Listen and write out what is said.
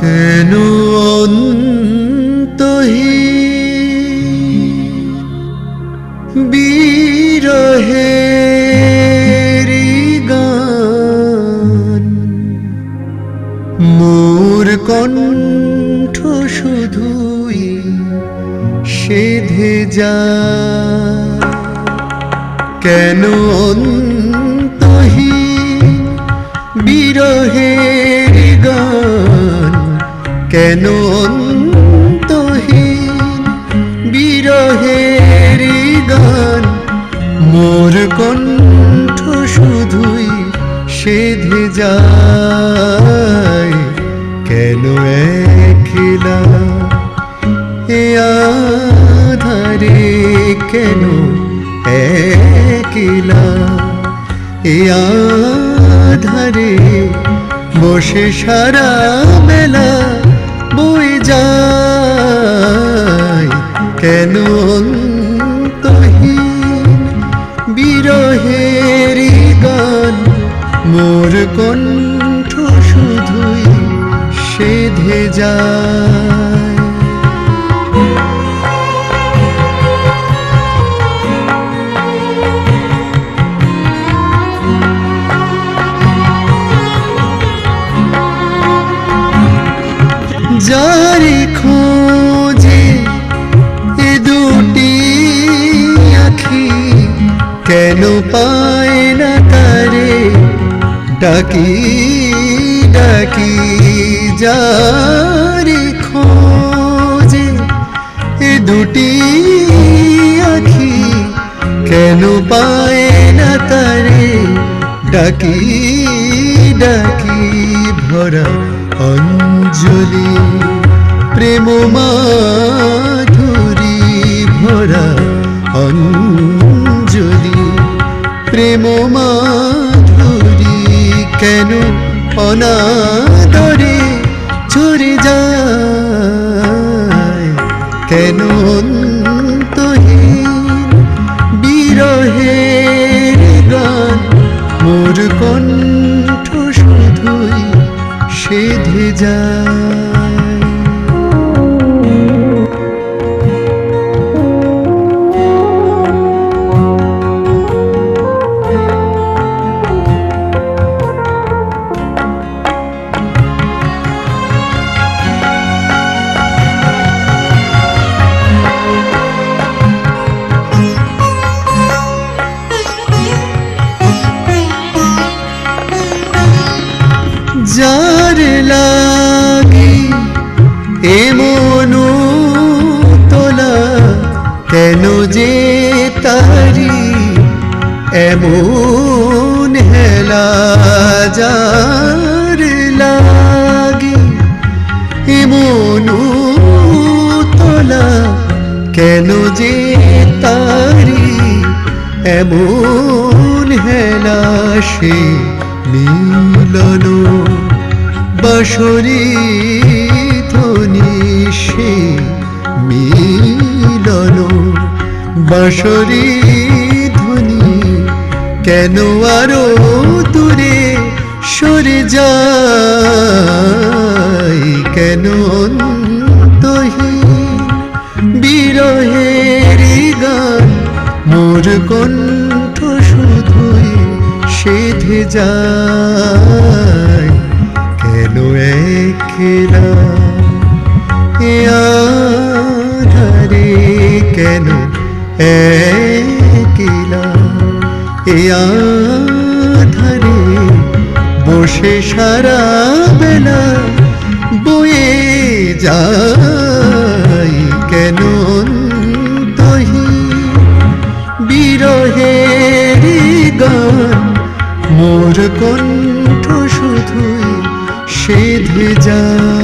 কেন অন্তহি? বিরহে গান। মোর কণ্ঠ শুধুই সেধে যা কেন অন্ত কেন অন্তহীন বিরহের গান। মোর কণ্ঠ শুধুই সেধে যায়। কেন একলা? এ আধারে কেন একলা? এ আধারে বসে সারা বেলা বই যায়। কেন বিরহের গান? মোর কণ্ঠ শুধুই সেধে যায়। যারি খোঁজে এ দুটি আখি কেন পায় না তারে? ডাকি ডাকি, যারি খোঁজে এ দুটি আখি কেন পায় না তারে? ডাকি ডাকি, ভরা অঞ্জলি প্রেম মাধুরী ভরা অঞ্জলি প্রেম মাধুরী কেন অনাদরে ঝরে যায়? কেন এমন তোলা কেন যে তারি এমন হেলা যার লাগি? এমন তোলা কেন যে তারি এমন হেলা সে মিলন বাসরি সে মিলন। বাসরি ধ্বনি, কেন আরও দূরে সরে যায়? কেন অন্তহীন বিরহের গান? মোর কণ্ঠ শুধুই সেধে যায়। আধারে বসে সারা বেলা বয়ে যাই কেন অন্তহীন বিরহের গান, মোর কণ্ঠ শুধুই সেধে যায়।